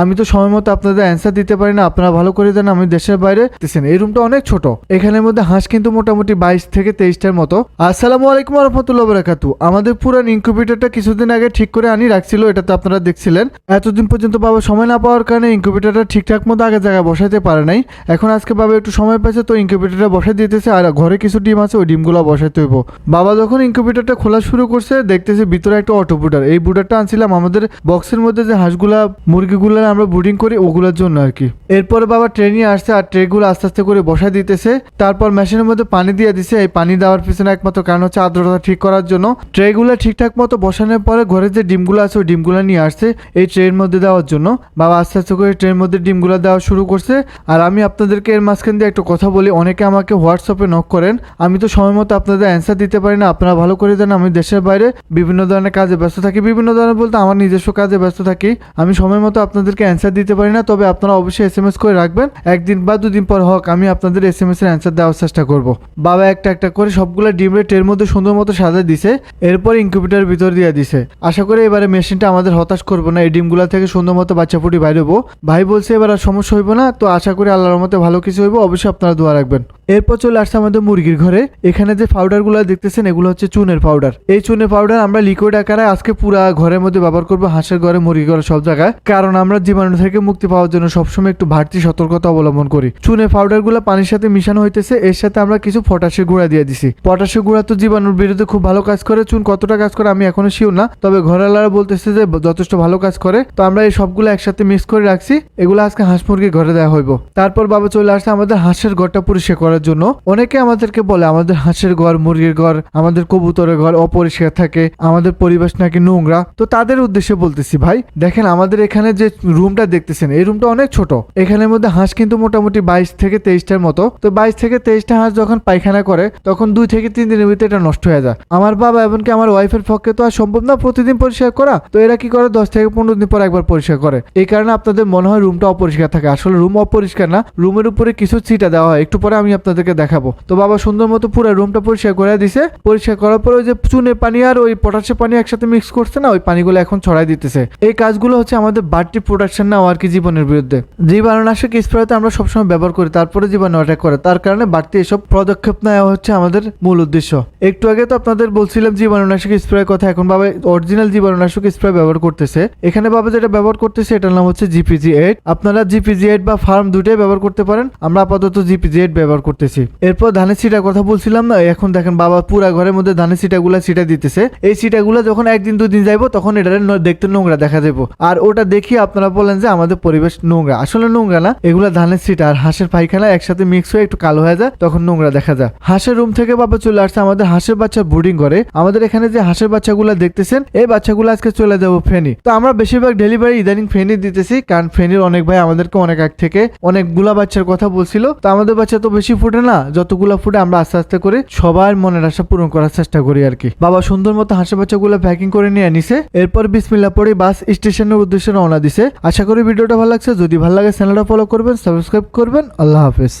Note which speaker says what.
Speaker 1: আমি তো সময় মতো আপনাদের অ্যান্সার দিতে পারি না, আপনারা ভালো করে জানেন আমি দেশের বাইরে দেখছেন এই রুমটা অনেক ছোট। এখানের মধ্যে হাঁস কিন্তু মোটামুটি বাইশ থেকে তেইশটার মতো। আসসালামু আলাইকুম রহমতুল্লাহ বারাকাতু আমাদের পুরান ইনকিউবেটরটা কিছুদিন আগে ঠিক করে আনি রাখছিল, এটা তো আপনারা দেখছিলেন। এতদিন পর্যন্ত বাবা সময় না পাওয়ার কারণে ইনকিউবেটরটা ঠিকঠাক মতো আগে জায়গায় বসাতে পারে নাই। এখন আজকে বাবা একটু সময় পেয়েছে, তো ইনকিউবেটরটা বসাই দিতেছে, আর ঘরে কিছু ডিম আছে, ওই ডিমগুলো বসাইতে হইব। বাবা যখন ইনকিউবেটরটা খোলা শুরু করছে, দেখতেছে ভিতরে একটা অটো বুটার এই বুটারটা আনছিলাম, আমাদের বক্সের মধ্যে যে হাঁসগুলা, মুরগিগুলো আমরা ব্রুডিং করি ওগুলোর জন্য আর কি এরপরে বাবা ট্রে নিয়ে আসছে আর ট্রেগুলো আস্তে আস্তে করে বসাই দিতেছে। তারপর মেশিনের মধ্যে পানি দিয়ে দিছে। এই পানি দেওয়ার পিছনে একমাত্র কারণ হচ্ছে আর্দ্রতা ঠিক করার জন্য। ট্রেগুলো ঠিকঠাক মতো বসানোর পরে ঘরে যে ডিমগুলো আছে, ওই ডিমগুলো নিয়ে আসছে এই ট্রের মধ্যে দেওয়ার জন্য। বাবা আস্তে আস্তে করে ট্রের মধ্যে ডিমগুলো দেওয়া শুরু করছে। আর আমি আপনাদেরকে এর মাঝখান দিয়ে একটা কথা বলি। অনেকে আমাকে হোয়াটসঅ্যাপে নক করেন। আমি তো সময় মতো আপনাদের অ্যান্সার দিতে পারি না। আপনারা ভালো করে জানেন, আমি দেশের বাইরে বিভিন্ন ধরনের কাজে ব্যস্ত থাকি। বিভিন্ন ধরনের বলতে আমার নিজস্ব কাজে ব্যস্ত থাকি। আমি সময় মতো আপনাদেরকে অ্যান্সার দিতে পারি না, তবে আপনারা অবশ্যই এস এম এস করে রাখবেন। একদিন বা দুদিন পর হোক, আমি আপনাদের এস এম এস এর অ্যান্সার দেওয়ার চেষ্টা করব। বাবা একটা একটা করে সবগুলো ডিমের ট্রের মধ্যে সুন্দর মতো সাজা দিছে, এরপর ইনকিউবেটার ভিতর দিয়ে দিছে। আশা করি এবারে মেশিনটা আমাদের হতাশ করব না, এই ডিমগুলো থেকে সুন্দর মতো বাচ্চা ফুটি বাইরে হব। ভাই বলছে এবার আর সমস্যা হইব না, তো আশা করি আল্লাহর মতে ভালো কিছু হইব, অবশ্যই আপনারা দোয়া রাখবেন। এরপর চলে আসছে আমাদের মুরগির ঘরে। এখানে যে পাউডারগুলো দেখতেছেন, এগুলো হচ্ছে চুনের পাউডার এই চুনের পাউডার আমরা লিকুইড আকারে আজকে পুরা ঘরের মধ্যে ব্যবহার করব, হাঁসের ঘরে মুরগি ঘরে, সব জায়গায়। কারণ আমরা জীবাণু থেকে মুক্তি পাওয়ার জন্য সবসময় একটু বাড়তি সতর্কতা অবলম্বন করি। চুনের পাউডারগুলো পানির সাথে মিশানো হইতেছে, এর সাথে আমরা কিছু পটাশের গুঁড়া দিয়ে দিছি। পটাশের গুঁড়া তো জীবাণুর বিরুদ্ধে খুব ভালো কাজ করে, চুন কতটা কাজ করে আমি এখনও শিওর না। তবে ঘরেলারা বলতেছে যে, যথেষ্ট ভালো কাজ করে। তো আমরা এই সবগুলো একসাথে মিক্স করে রাখছি, এগুলো আজকে হাঁস মুরগির ঘরে দেওয়া হইব। তারপর বাবা চলে আসছে আমাদের হাঁসের ঘরটা পরিষ্কার করার জন্য। অনেকে আমাদেরকে বলে, আমাদের হাঁসের ঘর, মুরগির ঘর, আমাদের কবুতরের ঘর অপরিষ্কার থাকে, আমাদের পরিবেশ নাকি নোংরা। তো তাদের উদ্দেশ্যে বলতেছি, ভাই, দেখেন আমাদের এখানে যে রুমটা দেখতেছেন, এই রুমটা অনেক ছোট। এখানের মধ্যে হাঁস কিন্তু মোটামুটি বাইশ থেকে তেইশটার মতো। তো বাইশ থেকে তেইশটা হাঁস যখন পায়খানা করে, তখন দুই থেকে তিন দিনের ভিতরে এটা নষ্ট হয়ে যায়। আমার বাবা এমনকি আমার ওয়াইফের পক্ষে তো আর সম্ভব না প্রতিদিন পরিষ্কার করা। তো এরা কি করে? দশ থেকে পনেরো দিন পর একবার পরিষ্কার করে। এই কারণে আপনাদের মনে হয় রুমটা অপরিষ্কার থাকে। আসলে রুম অপরিষ্কার না, রুমের উপরে কিছু ছিটা দেওয়া হয়। একটু পরে আমি আপনাদেরকে দেখাবো। তো বাবা সুন্দর মতো পুরো রুমটা পরিষ্কার করে দিছে। পরিষ্কার করার পরে ওই যে চুনে পানি আর ওই পটাশের পানি একসাথে মিক্স করছে না, ওই পানিগুলো এখন ছড়াই দিতেছে। এই কাজগুলো হচ্ছে আমাদের বাড়তি প্রোডাকশন না আর কি জীবনের বিরুদ্ধে। জীবাণুনাশক স্প্রেতে আমরা সবসময় ব্যবহার করি, তারপরে জীবাণু অ্যাটাক করে। তার কারণে বাড়তি এসব পদক্ষেপ নেওয়া হচ্ছে আমাদের মূল উদ্দেশ্য। একটু আগে তো আপনাদের বলছিলাম জীবাণুনাশক স্প্রে কথা, এখন বাবা অরিজিনাল জীবাণুনাশক স্প্রে ব্যবহার করতেছে। এখানে বাবা যেটা ব্যবহার করতেছে, এটার নাম হচ্ছে জিপিজি এইট আপনারা জিপিজি এইট বা ফার্ম দুটোই ব্যবহার করতে পারেন। আমরা আপাতত জিপিজি এইট ব্যবহার করতেছি। এরপর ধানের সিটার কথা বলছিলাম না এখন দেখেন বাবা পুরা ঘরের মধ্যে ধানের সিটাগুলা সিটা দিতেছে। এই সিটাগুলো যখন একদিন দুদিন যাইবো, তখন এটা দেখতে নোংরা দেখা যাব আর ওটা দেখি আপনারা বলেন যে আমাদের পরিবেশ নোংরা। আসলে নোংরা না, এগুলা ধানের সিটা আর হাঁসের পায়খানা একসাথে মিক্স হয়ে একটু কালো হয়ে যায়, তখন নোংরা দেখা যায়। হাঁসের রুম থেকে বাবা চলে আসছে আমাদের হাঁসের বাচ্চা ব্রুডিং করে আমাদের এখানে যে হাঁসের বাচ্চাগুলো দেখতেছেন, এই বাচ্চাগুলো আজকে চলে যাব ফেনি। তো আমরা বেশিরভাগ ডেলিভারি ইদানিং ফেনি দিতেছি, কারণ ফেনির অনেক ভাই আমাদেরকে অনেক আগ থেকে অনেকগুলা বাচ্চার কথা বলছিল। তো আমাদের বাচ্চা তো বেশি ফুটে না, যতগুলো ফুটে আমরা আস্তে আস্তে করে সবার মনের আশা পূরণ করার চেষ্টা করি আর কি। বাবা সুন্দর মতো হাঁসের বাচ্চাগুলো প্যাকিং করে নিয়ে নিছে, এরপর বিসমিল্লা পরে বাস স্টেশনের উদ্দেশ্যে রওনা দিছে। আশা করি ভিডিওটা ভালো লাগছে। যদি ভালো লাগে চ্যানেলটা ফলো করবেন সাবস্ক্রাইব করবেন। আল্লাহ হাফেজ।